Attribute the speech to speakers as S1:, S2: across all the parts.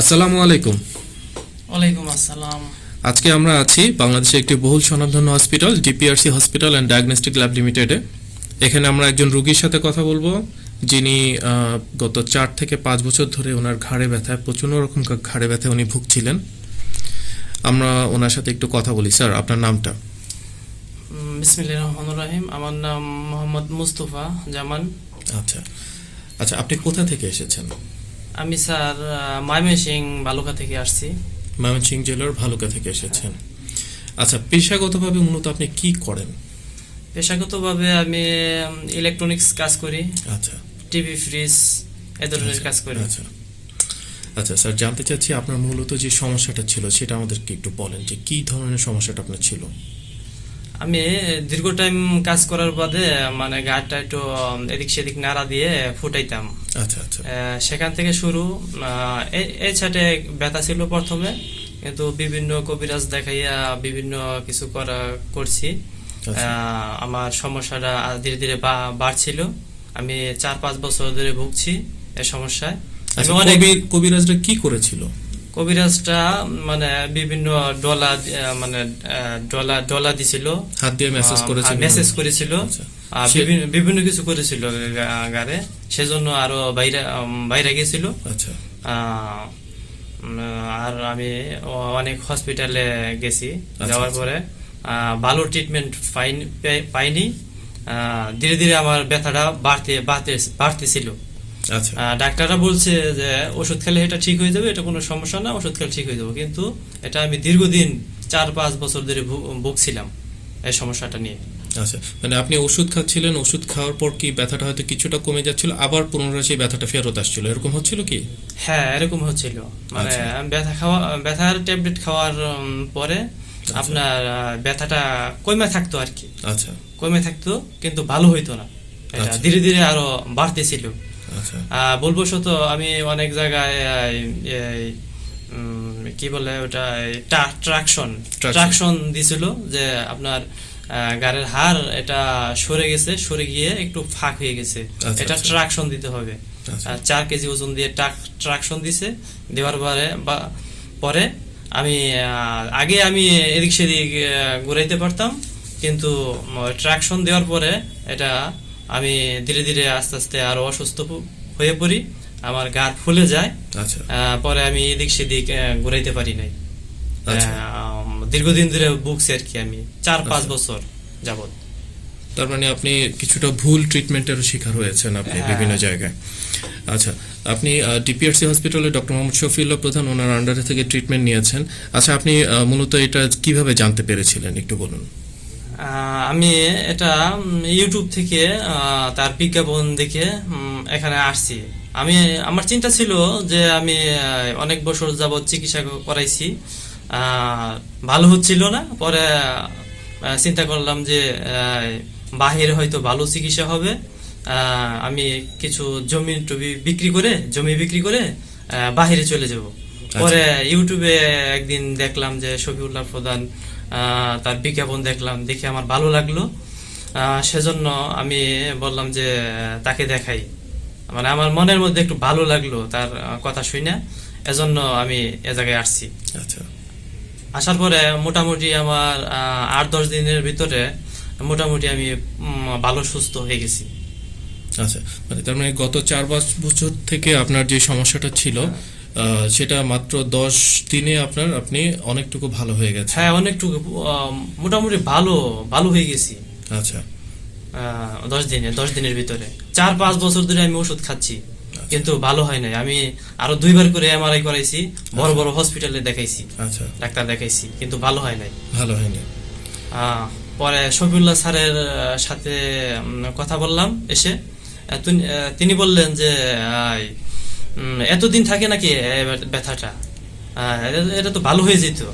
S1: আসসালামু আলাইকুম।
S2: ওয়ালাইকুম আসসালাম।
S1: আজকে আমরা আছি বাংলাদেশে একটি বহুল স্বনামধন্য hospital DPRC hospital and diagnostic lab লিমিটেডে এখানে আমরা একজন রোগীর সাথে কথা বলব যিনি গত চার থেকে পাঁচ বছর ধরে ওনার ঘাড়ে ব্যথায় প্রচণ্ড রকম ঘাড়ে ব্যথায় উনি ভুগছিলেন। আমরা ওনার সাথে একটু কথা বলি। স্যার আপনার নামটা?
S2: বিসমিল্লাহ রহমান রহিম। আমার নাম মোহাম্মদ মুস্তফা জামান।
S1: আচ্ছা। আচ্ছা আপনি কোথা থেকে এসেছেন?
S2: আমি স্যার ময়মনসিং বালুকা থেকে আসছি।
S1: ময়মনসিং জেলার ভালুকা থেকে এসেছেন। আচ্ছা পেশাগতভাবে মূলত আপনি কি করেন?
S2: পেশাগতভাবে আমি ইলেকট্রনিক্স কাজ করি।
S1: আচ্ছা।
S2: টিভি ফ্রিজ এ ধরনের
S1: আচ্ছা,
S2: কাজ করি।
S1: আচ্ছা। আচ্ছা স্যার জানতে চাচ্ছি আপনার মূলত যে সমস্যাটা ছিল সেটা আমাদেরকে একটু বলেন যে কি ধরনের সমস্যাটা আপনার ছিল?
S2: আমি দীর্ঘ টাইম কাজ করার বাদে মানে গাটা একটু এদিক সেদিক নাড়া দিয়ে ফুটাইতাম।
S1: আচ্ছা আচ্ছা।
S2: সেখান থেকে শুরু এই- ছাটে ব্যথা ছিল প্রথমে কিন্তু বিভিন্ন কবিরাজ দেখাইয়া বিভিন্ন কিছু করা করছি।
S1: আচ্ছা।
S2: আহ, আমার সমস্যাটা ধীরে ধীরে বাড়ছিল। আমি চার পাঁচ বছর ধরে ভুগছি এই সমস্যায়।
S1: কবিরাজরা কি করেছিল?
S2: কবিরাজটা মানে বিভিন্ন ডলা মানে ডলা ডলা দিছিল।
S1: হাত দিয়ে মেসেজ করেছিল।
S2: মেসেজ করেছিল।
S1: আচ্ছা।
S2: বিভিন্ন কিছু করেছিল গারে। সেজন্য আরও বাইরে বাইরে গেছিল।
S1: আচ্ছা।
S2: আর আমি অনেক হসপিটালে গেছি।
S1: আচ্ছা,
S2: যাওয়ার
S1: আচ্ছা।
S2: পরে আহ, ভালো ট্রিটমেন্ট পাইনি ধীরে ধীরে আমার ব্যথাটা বাড়তে বাড়তে বাড়তেছিল। ডাক্তাররা বলছে যে ওষুধ খেলে এটা ঠিক হয়ে যাবে এটা কোনো সমস্যা না ওষুধ খেলে ঠিক হয়ে যাবে। কিন্তু এটা আমি দীর্ঘদিন চার পাঁচ বছর ধরে ভুগছিলাম এই সমস্যাটা নিয়ে।
S1: আচ্ছা মানে আপনি ওষুধ খাচ্ছিলেন ওষুধ খাওয়ার পর কি ব্যথাটা হয়তো কিছুটা কমে যাচ্ছিল আবার পুনরায় সেই ব্যথাটা ফেরত আসছিল এরকম হচ্ছিল কি?
S2: হ্যাঁ এরকম হচ্ছিল। মানে
S1: আচ্ছা।
S2: ব্যথা খাওয়া ব্যথার ট্যাবলেট খাওয়ার পরে আপনার আহ, ব্যথাটা কমে থাকতো আর কি।
S1: আচ্ছা।
S2: কমে থাকতো কিন্তু ভালো হইতো না।
S1: আচ্ছা।
S2: ধীরে ধীরে আরও বাড়তেছিল।
S1: আচ্ছা
S2: বলব শত আমি অনেক জায়গায় কি বলে ওটা ট্রাকশন। ট্রাকশন। দিছিল যে আপনার গাড়ির হার এটা সরে গেছে সরে গিয়ে একটু ফাঁক হয়ে গেছে।
S1: আচ্ছা,
S2: এটা
S1: আচ্ছা।
S2: ট্রাকশন দিতে হবে।
S1: আচ্ছা।
S2: চার কেজি ওজন দিয়ে ট্রাকশন দিছে দেওয়ার পরে বা পরে আমি আগে আমি এদিক সেদিক ঘুরাইতে পারতাম কিন্তু ট্রাকশন দেওয়ার পরে এটা আমি ধীরে ধীরে আস্তে আস্তে আরও অসুস্থ হয়ে পড়ি। আমার গা ফুলে যায়।
S1: আচ্ছা।
S2: পরে আমি এদিক সেদিক ঘুরাইতে পারি নাই।
S1: আচ্ছা।
S2: দীর্ঘদিন ধরে ভুগছি আর কি আমি। চার পাঁচ
S1: আচ্ছা।
S2: বছর যাবত
S1: তার মানে আপনি কিছুটা ভুল ট্রিটমেন্টেরও শিকার হয়েছেন আপনি
S2: হ্যাঁ।
S1: বিভিন্ন জায়গায়। আচ্ছা আপনি ডিপিআরসি হসপিটালে ডক্টর মোহাম্মদ শফিউল্লাহ প্রধান ওনার আন্ডারে থেকে ট্রিটমেন্ট নিয়েছেন। আচ্ছা আপনি মূলত এটা কীভাবে জানতে পেরেছিলেন? একটু বলুন।
S2: আমি এটা ইউটিউব থেকে তার বিজ্ঞাপন দেখে এখানে আসছি। আমি আমার চিন্তা ছিল যে আমি অনেক বছর যাবৎ চিকিৎসা করাইছি। ভালো হচ্ছিল না। পরে চিন্তা করলাম যে বাহিরে হয়তো ভালো চিকিৎসা হবে। আহ, আমি কিছু জমি টবি বিক্রি করে জমি বিক্রি করে আহ, বাহিরে চলে যাব। পরে ইউটিউবে একদিন দেখলাম যে শফিউল্লাহ প্রধান তার বিজ্ঞাপন দেখলাম দেখে আমার ভালো লাগল। সেজন্য আমি বললাম যে তাকে দেখাই। মানে আমার মনের মধ্যে একটু ভালো লাগল তার কথা শুনে। এজন্য আমি এ জায়গায় আসছি।
S1: আচ্ছা।
S2: আসার পরে মোটামুটি আমার আট দশ দিনের ভিতরে মোটামুটি আমি ভালো সুস্থ হয়ে গেছি।
S1: আচ্ছা। মানে তার মানে গত চার পাঁচ বছর থেকে আপনার যে সমস্যাটা ছিল আহ, সেটা মাত্র দশ দিনে আপনার আপনি অনেকটুকু ভালো হয়ে গেছে
S2: হ্যাঁ অনেকটুকু মোটামুটি ভালো ভালো হয়ে গেছি।
S1: আচ্ছা।
S2: দশ দিনে দশ দিনের ভিতরে। চার পাঁচ বছর ধরে আমি ওষুধ খাচ্ছি কিন্তু ভালো হয় নাই। আমি আরও দুইবার করে এমআরআই করাইছি বড় বড় হসপিটালে দেখাইছি
S1: আচ্ছা।
S2: ডাক্তার দেখাইছি কিন্তু ভালো হয় নাই।
S1: ভালো হয়নি
S2: আহ, পরে শফিউল্লাহ স্যারের সাথে কথা বললাম এসে। তিনি বললেন যে এতদিন থাকে নাকি ব্যথাটা? এটা- তো ভালো হয়ে যেত।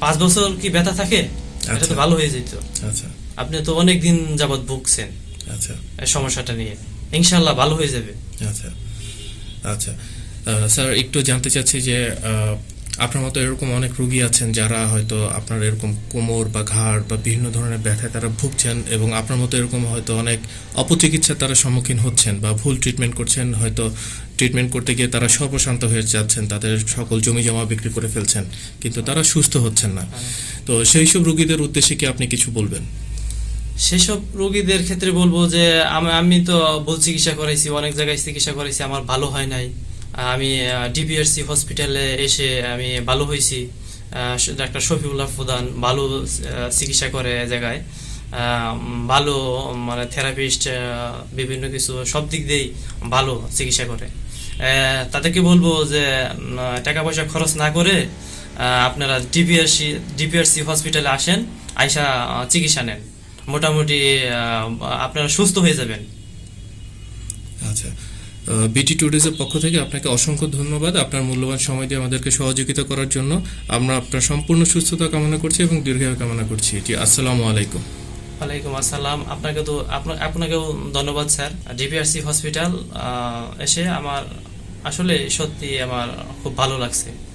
S2: পাঁচ বছর কি ব্যথা থাকে? এটা
S1: আচ্ছা।
S2: তো ভালো হয়ে যেত।
S1: আচ্ছা।
S2: আপনি তো অনেক দিন যাবৎ ভুগছেন।
S1: আচ্ছা।
S2: সমস্যাটা নিয়ে। ইনশাল্লাহ ভালো হয়ে যাবে।
S1: আচ্ছা। আচ্ছা। স্যার একটু জানতে চাচ্ছি যে আপনার মতো এরকম অনেক রোগী আছেন যারা হয়তো আপনার এরকম কোমর বা ঘাড় বা বিভিন্ন ধরনের ব্যথায় তারা ভুগছেন এবং আপনার মতো এরকম হয়তো অনেক অপচিকিৎসার তারা সম্মুখীন হচ্ছেন বা ভুল ট্রিটমেন্ট করছেন, হয়তো ট্রিটমেন্ট করতে গিয়ে তারা সর্বশান্ত হয়ে যাচ্ছেন, তাদের সকল জমি জমা বিক্রি করে ফেলছেন, কিন্তু তারা সুস্থ হচ্ছেন না। তো সেই সব রুগীদের উদ্দেশ্যে কি আপনি কিছু বলবেন?
S2: সেসব রোগীদের ক্ষেত্রে বলব যে, আমি আমি তো ভুল চিকিৎসা করাইছি, অনেক জায়গায় চিকিৎসা করাইছি, আমার ভালো হয় নাই। আমি ডিবিআরসি হসপিটালে এসে আমি ভালো হয়েছি। ডাক্তার শফিউল্লাহ প্রধান ভালো চিকিৎসা করে জায়গায়। ভালো মানে থেরাপিস্ট বিভিন্ন কিছু, সব দিক দিয়েই ভালো চিকিৎসা করে। তাদেরকে বলব যে টাকা পয়সা খরচ না করে আপনারা ডিপিআরসি ডিপিআরসি হসপিটালে আসেন, আইসা চিকিৎসা নেন। মোটামুটি আপনারা সুস্থ হয়ে যাবেন।
S1: বিটি টুডেজের পক্ষ থেকে আপনাকে অসংখ্য ধন্যবাদ। আপনার মূল্যবান সময় দিয়ে আমাদেরকে সহযোগিতা করার জন্য আমরা আপনার সম্পূর্ণ সুস্থতা কামনা করছি এবং দীর্ঘায়ু কামনা করছি। জি, আসসালামু আলাইকুম।
S2: ওয়ালাইকুম আসসালাম। আপনাকে তো আপনা- আপনাকেও ধন্যবাদ, স্যার। ডিপিআরসি হসপিটাল এসে আমার আসলে সত্যি আমার খুব ভালো লাগছে।